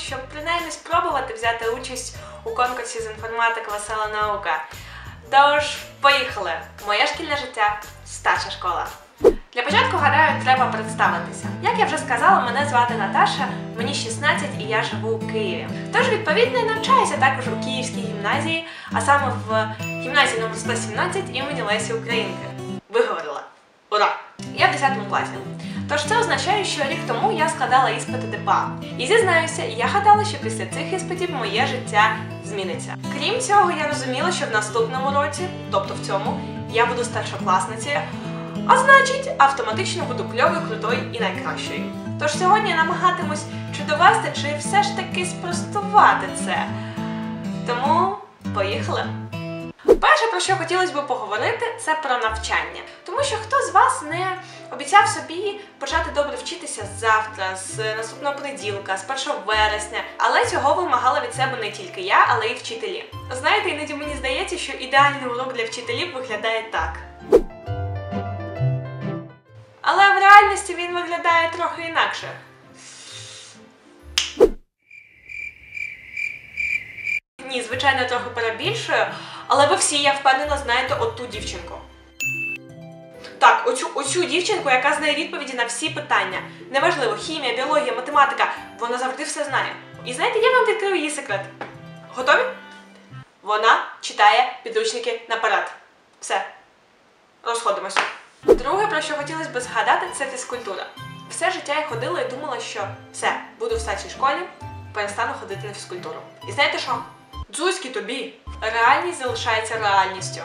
щоб принаймні спробувати взяти участь у конкурсі з інформатики Весела наука. Тож, поїхали! Моє шкільне життя старша школа. Для початку, гадаю, треба представитися. Як я вже сказала, мене звати Наташа, мені 16 і я живу у Києві. Тож, відповідно, я навчаюся також у Київській гімназії, а саме в гімназії номер 117 імені Лесі Українки. Виговорила. Ура! Я в 10 класі. Тож це означає, що рік тому я складала іспити ДПА. І зізнаюся, я гадала, що після цих іспитів моє життя зміниться. Крім цього, я розуміла, що в наступному році, тобто в цьому, я буду старшокласницею, а значить, автоматично буду кльовою, крутою і найкращою. Тож сьогодні я намагатимусь чи довести, чи все ж таки спростувати це. Тому поїхали! Перше, про що хотілося б поговорити, це про навчання. Тому що хто з вас не обіцяв собі почати добре вчитися завтра, з наступного понеділка, з 1 вересня, але цього вимагала від себе не тільки я, але й вчителі. Знаєте, іноді мені здається, що ідеальний урок для вчителів виглядає так. Але в реальності він виглядає трохи інакше. Ні, звичайно, трохи перебільшую, але ви всі, я впевнена, знаєте оту дівчинку. Так, оцю, оцю дівчинку, яка знає відповіді на всі питання. Неважливо, хімія, біологія, математика, вона завжди все знає. І знаєте, я вам відкрию її секрет. Готові? Вона читає підручники наперед. Все. Розходимося. Друге, про що хотілося б згадати, це фізкультура. Все життя я ходила і думала, що все, буду в старшій школі, перестану ходити на фізкультуру. І знаєте що? Дзузьки тобі! Реальність залишається реальністю.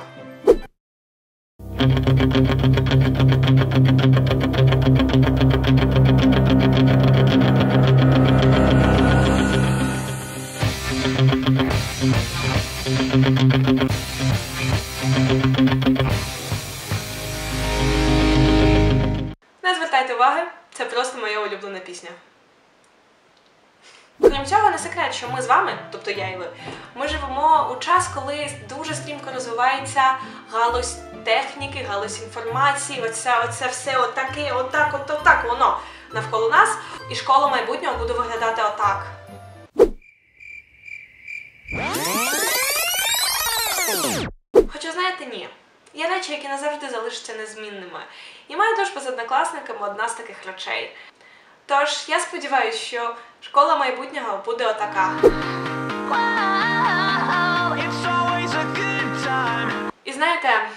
Не звертайте уваги, це просто моя улюблена пісня. Крім цього, не секрет, що ми з вами, тобто я і ви, ми живемо у час, коли дуже стрімко розвивається галузь техніки, галузь інформації, оце, оце все отаке, отак, от, отак воно навколо нас. І школа майбутнього буде виглядати отак. Хоча знаєте, ні. Є речі, які назавжди залишаться незмінними. І моя дружба з однокласниками одна з таких речей. Тож я сподіваюся, що школа майбутнього буде отака. І знаєте,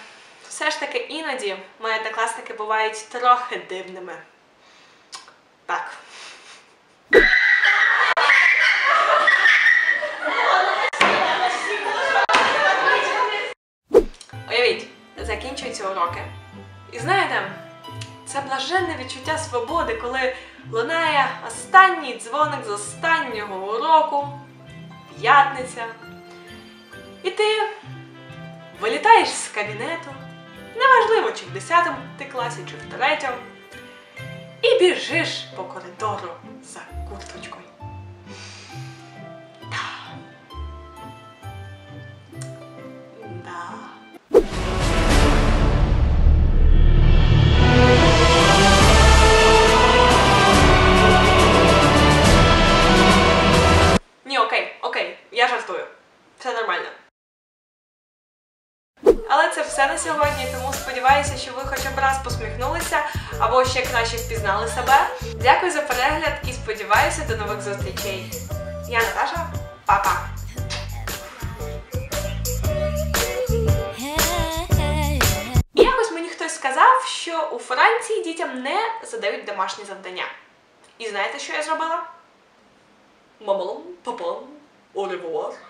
все ж таки іноді мої однокласники бувають трохи дивними. Так. Уявіть, закінчуються уроки. І знаєте, це блаженне відчуття свободи, коли лунає останній дзвоник з останнього уроку, п'ятниця. І ти вилітаєш з кабінету, неважливо, чи в 10 ти класі, чи в 3, і біжиш по коридору за курточкою. Я жартую. Все нормально. Але це все на сьогодні, тому сподіваюся, що ви хоча б раз посміхнулися або ще краще впізнали себе. Дякую за перегляд і сподіваюся до нових зустрічей. Я Наташа, па-па! Якось мені хтось сказав, що у Франції дітям не задають домашні завдання. І знаєте, що я зробила? Мамалом, all over was.